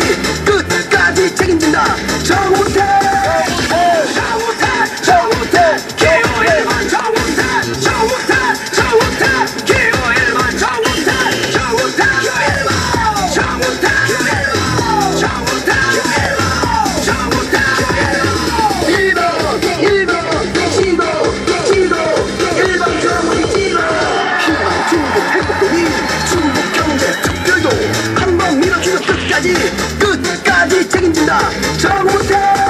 dude. 끝까지 책임진다. 저 못해!